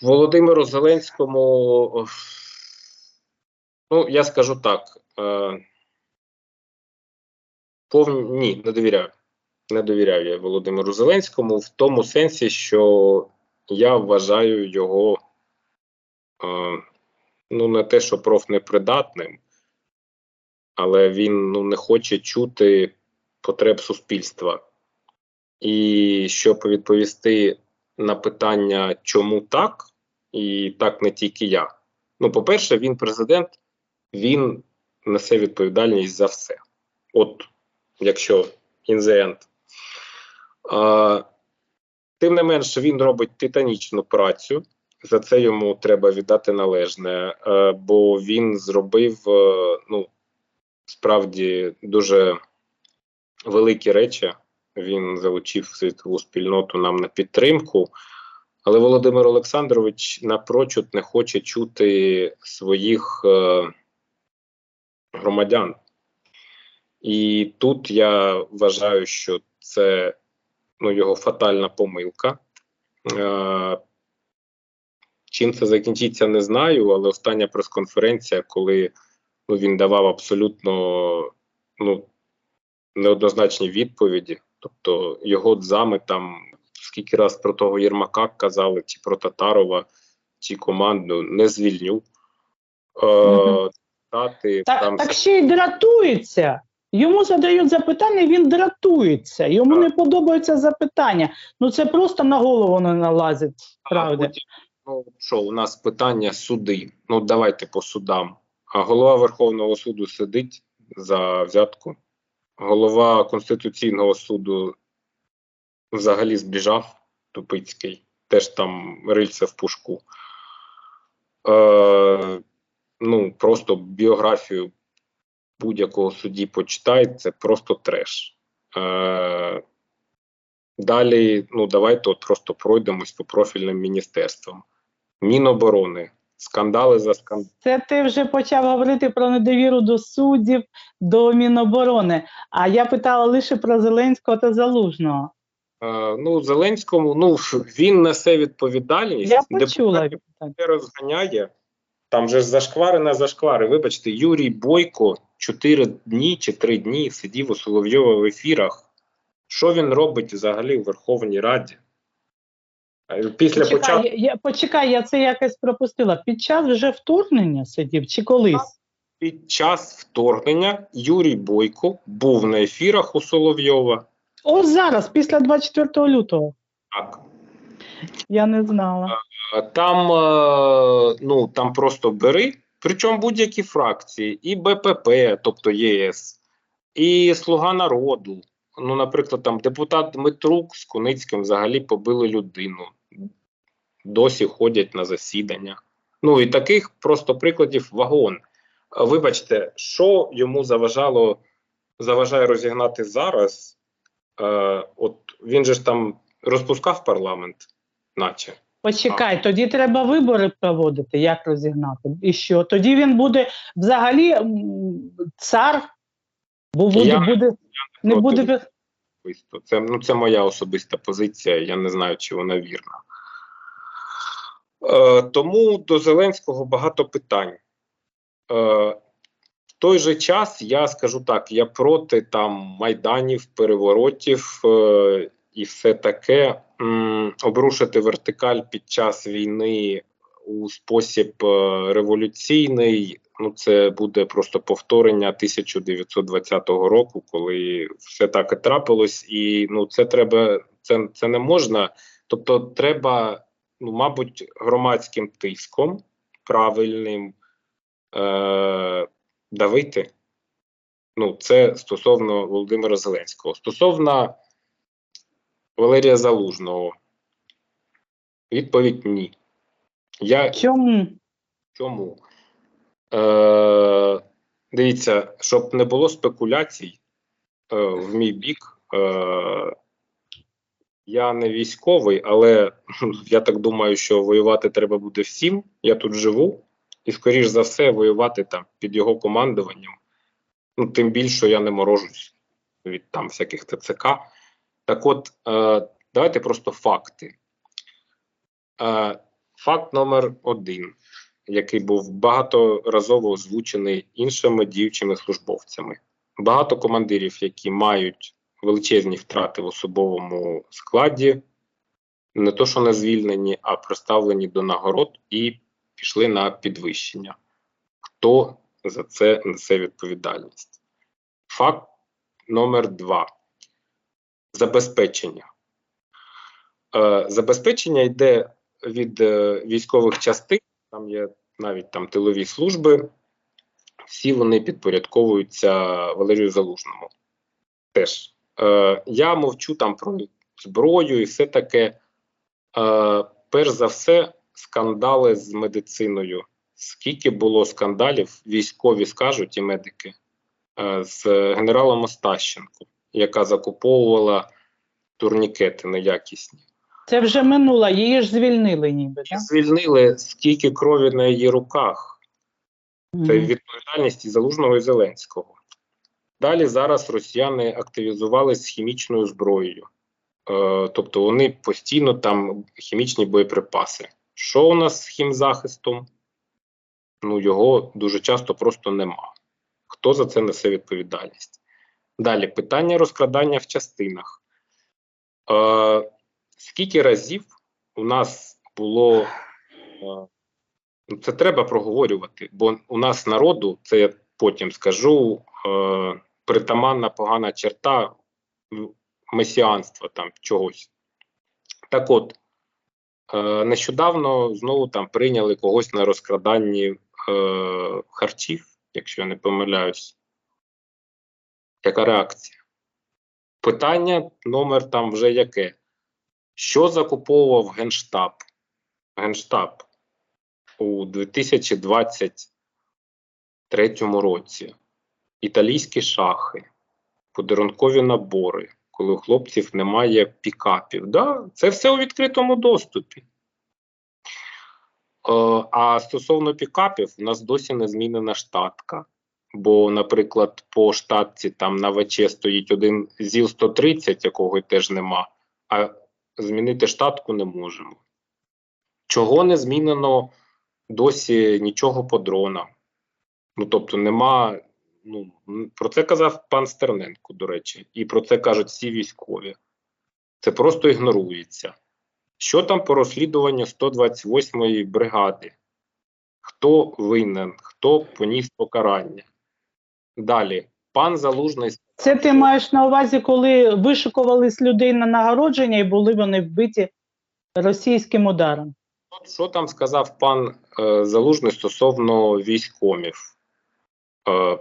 Володимиру Зеленському, ну, я скажу так. Е, повні, ні, не довіряю. Не довіряю я Володимиру Зеленському в тому сенсі, що я вважаю його е, ну, не те, що профнепридатним, але він ну, не хоче чути потреб суспільства. І щоб відповісти на питання, чому так, і так не тільки я. Ну, по-перше, він президент, він несе відповідальність за все. От, якщо in the end. А, Тим не менше, він робить титанічну працю. За це йому треба віддати належне, е, бо він зробив е, ну, справді дуже великі речі. Він залучив світову спільноту нам на підтримку. Але Володимир Олександрович напрочуд не хоче чути своїх е, громадян. І тут я вважаю, що це ну, його фатальна помилка. Е, Чим це закінчиться, не знаю, але остання прес-конференція, коли ну, він давав абсолютно ну, неоднозначні відповіді, тобто його зами там скільки раз про того Єрмака казали, чи про Татарова, чи команду не звільню. Е. Тати, Так, там так ще й дратується. Йому задають запитання, він дратується. Йому Так. не подобаються запитання. Ну це просто на голову не налазить. Правда. потім, ну що, у нас питання суди. Ну давайте по судам. А голова Верховного суду сидить за взятку. Голова Конституційного суду взагалі збіжав Тупицький, теж там рильце в пушку. Е, ну, просто біографію будь-якого судді почитайте, це просто треш. Е, Далі, ну давайте от просто пройдемось по профільним міністерствам. Міноборони, скандали за скандалом. Це ти вже почав говорити про недовіру до суддів, до Міноборони. А я питала лише про Зеленського та Залужного. Е, ну, Зеленському, ну він несе відповідальність. Я почула. Не розганяє. Там же ж зашквари на зашквари. Вибачте, Юрій Бойко чотири дні чи три дні сидів у Соловйова в ефірах. Що він робить взагалі у Верховній Раді? Після початку Почекай, я, почекай, я це якось пропустила. Під час вже вторгнення сидів чи колись? під час вторгнення Юрій Бойко був на ефірах у Соловйова. Ось зараз, після 24 лютого. Так. Я не знала. Там, ну, там просто бери, причому будь-які фракції, і БПП, тобто ЄС, і Слуга народу. Ну, наприклад, там депутат Дмитрук з Куницьким взагалі побили людину. Досі ходять на засідання. Ну і таких просто прикладів вагон. Е, Вибачте, що йому заважало, заважає розігнати зараз? Е, от він же ж там розпускав парламент, наче. Почекай, тоді треба вибори проводити, як розігнати. І що? Тоді він буде взагалі цар, бо буде, Я буде не проти. буде. Це, ну, це моя особиста позиція, я не знаю, чи вона вірна. Е, тому до Зеленського багато питань. Е, в той же час я скажу так: я проти там майданів, переворотів е, і все таке. Обрушити вертикаль під час війни у спосіб революційний. Ну, це буде просто повторення 1920 року, коли все так і трапилось, і ну це треба, це, це не можна. Тобто, треба, ну, мабуть, громадським тиском правильним е, давити. Ну, це стосовно Володимира Зеленського. Стосовно Валерія Залужного. Відповідь ні. Я Чому? Чому? Е, дивіться, щоб не було спекуляцій е, в мій бік. Е, я не військовий, але я так думаю, що воювати треба буде всім. Я тут живу, і, скоріш за все, воювати там під його командуванням. Ну, тим більше я не морожусь від там всяких ТЦК. Так от, е, давайте просто факти. Е, Факт номер один, який був багаторазово озвучений іншими діючими службовцями. Багато командирів, які мають величезні втрати в особовому складі, не то що не звільнені, а приставлені до нагород і пішли на підвищення. Хто за це несе відповідальність? Факт номер два. Забезпечення. Е, забезпечення йде від е, військових частин, там є навіть там тилові служби, всі вони підпорядковуються Валерію Залужному. Теж е, я мовчу там про зброю і все таке. Е, перш за все, скандали з медициною. Скільки було скандалів, військові скажуть і медики е, з генералом Остащенко, яка закуповувала турнікети неякісні. Це вже минуло, її ж звільнили ніби. Так? звільнили скільки крові на її руках. Це відповідальність і Залужного і Зеленського. Далі зараз росіяни активізувалися з хімічною зброєю. Е, тобто вони постійно там хімічні боєприпаси. Що у нас з хімзахистом? Ну, його дуже часто просто нема. Хто за це несе відповідальність? Далі питання розкрадання в частинах. Е, скільки разів у нас було е, Ну, Це треба проговорювати, бо у нас народу, це я потім скажу, е, притаманна погана черта месіанства там чогось. Так от, е, нещодавно знову там прийняли когось на розкраданні е, харчів, якщо я не помиляюсь. Яка реакція? Питання номер там вже яке? Що закуповував Генштаб? Генштаб у 2023 році італійські шахи, подарункові набори, коли у хлопців немає пікапів. Да, це все у відкритому доступі. Е, а стосовно пікапів, у нас досі не змінена штатка. Бо, наприклад, по штатці там на ВЧ стоїть один ЗІЛ-130, якого теж нема, а змінити штатку не можемо. Чого не змінено досі нічого по дронам. Ну тобто, нема. Ну про це казав пан Стерненко, до речі, і про це кажуть всі військові. Це просто ігнорується. Що там по розслідуванню 128-ї бригади? Хто винен, хто поніс покарання? Далі, пан Залужний Це ти маєш на увазі, коли вишикувались людей на нагородження і були вони вбиті російським ударом. От Що там сказав пан е, Залужний стосовно військомів? Е,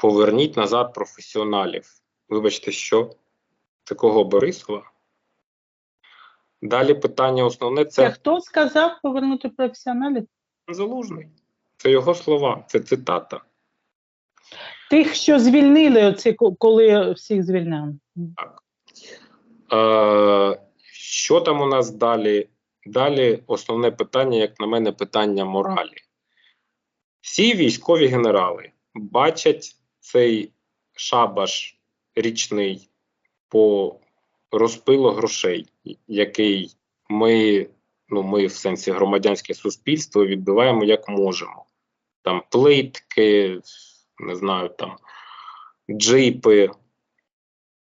поверніть назад професіоналів. Вибачте, що? Це кого Борисова? Далі питання основне Це це хто сказав повернути професіоналів? Залужний. Це його слова, це цитата. Тих, що звільнили, оці, коли всіх звільняли. Е, що там у нас далі? Далі основне питання, як на мене, питання моралі. Всі військові генерали бачать цей шабаш річний по розпилу грошей, який ми, ну ми в сенсі громадянське суспільство відбиваємо як можемо. Там плитки, не знаю, там джипи.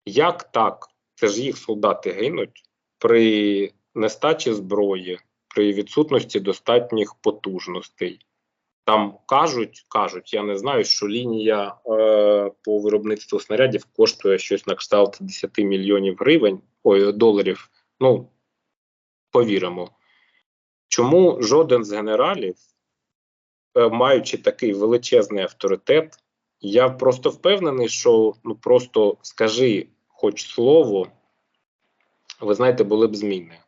Як так? Це ж їх солдати гинуть при нестачі зброї, при відсутності достатніх потужностей. Там кажуть, кажуть, я не знаю, що лінія е, по виробництву снарядів коштує щось на кшталт 10 мільйонів гривень, ой, доларів. Ну, повіримо. Чому жоден з генералів, е, маючи такий величезний авторитет, я просто впевнений, що ну просто скажи хоч слово, ви знаєте, були б зміни.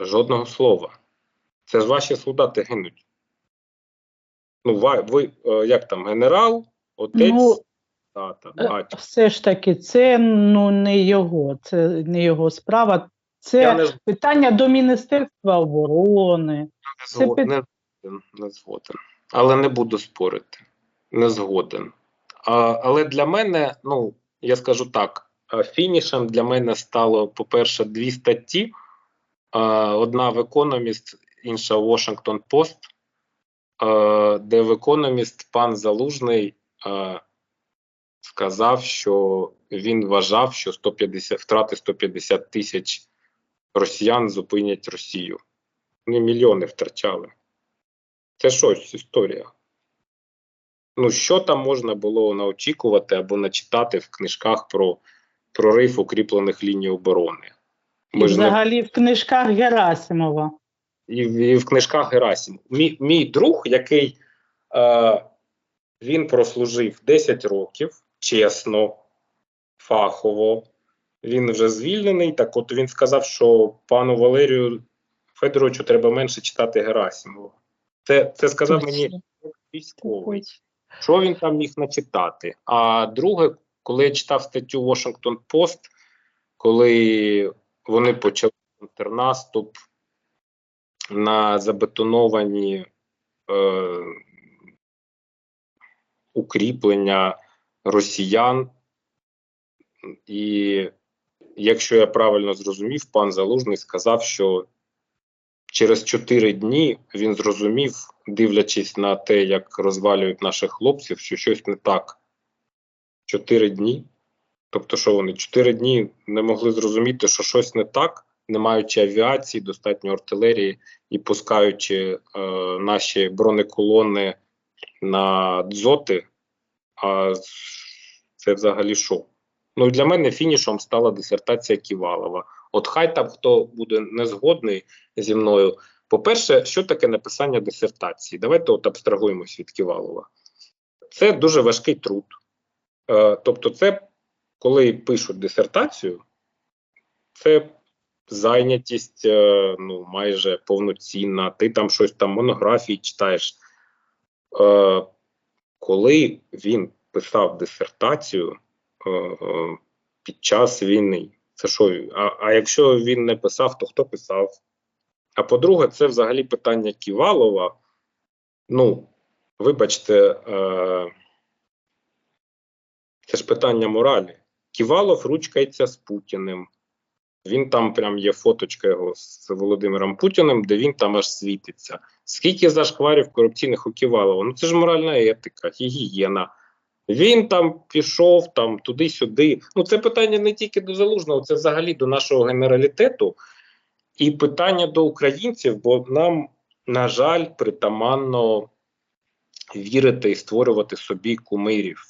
Жодного слова. Це ж ваші солдати гинуть. Ну, ва- ви, е, як там, генерал, отець, Ну, тата, Е, батько. Все ж таки, це ну не його, це не його справа. Це не, питання до Міністерства оборони. не, це згод- пит- не, згоден, не згоден. Але не буду спорити. Не згоден. А, але для мене, ну, я скажу так, фінішем для мене стало, по-перше, дві статті одна в Economist, інша в Washington Post, е, де в Economist пан Залужний е, сказав, що він вважав, що 150, втрати 150 тисяч росіян зупинять Росію. Вони мільйони втрачали. Це щось історія. Ну, що там можна було наочікувати або начитати в книжках про прорив укріплених ліній оборони? І Ми ж не взагалі в книжках Герасимова. І, в- і в книжках Герасимов. Мій, мій друг, який е, він прослужив 10 років чесно, фахово. Він вже звільнений. Так, от він сказав, що пану Валерію Федоровичу треба менше читати Герасимова. Це, це сказав мені військовий. Що він там міг начитати? А друге, коли я читав статтю Washington Post, коли вони почали контрнаступ на забетоновані е, укріплення росіян, і якщо я правильно зрозумів, пан Залужний сказав, що через 4 дні він зрозумів, дивлячись на те, як розвалюють наших хлопців, що щось не так. 4 дні. Тобто, що вони 4 дні не могли зрозуміти, що щось не так, не маючи авіації, достатньо артилерії і пускаючи е, наші бронеколони на дзоти. А це взагалі що? Ну для мене фінішом стала дисертація Ківалова. От хай там хто буде не згодний зі мною. По-перше, що таке написання дисертації? Давайте от абстрагуємось від Ківалова. Це дуже важкий труд. Е, тобто, це коли пишуть дисертацію, це зайнятість е, ну, майже повноцінна. Ти там щось там монографії читаєш. Е, коли він писав дисертацію е, під час війни, це що? А, а якщо він не писав, то хто писав? А по-друге, це взагалі питання Ківалова. Ну, вибачте, це ж питання моралі. Ківалов ручкається з Путіним. Він там прям є фоточка його з Володимиром Путіним, де він там аж світиться. Скільки зашкварів корупційних у Ківалова? Ну це ж моральна етика, гігієна. Він там пішов там туди-сюди. Ну, це питання не тільки до залужного, це взагалі до нашого генералітету і питання до українців, бо нам, на жаль, притаманно вірити і створювати собі кумирів.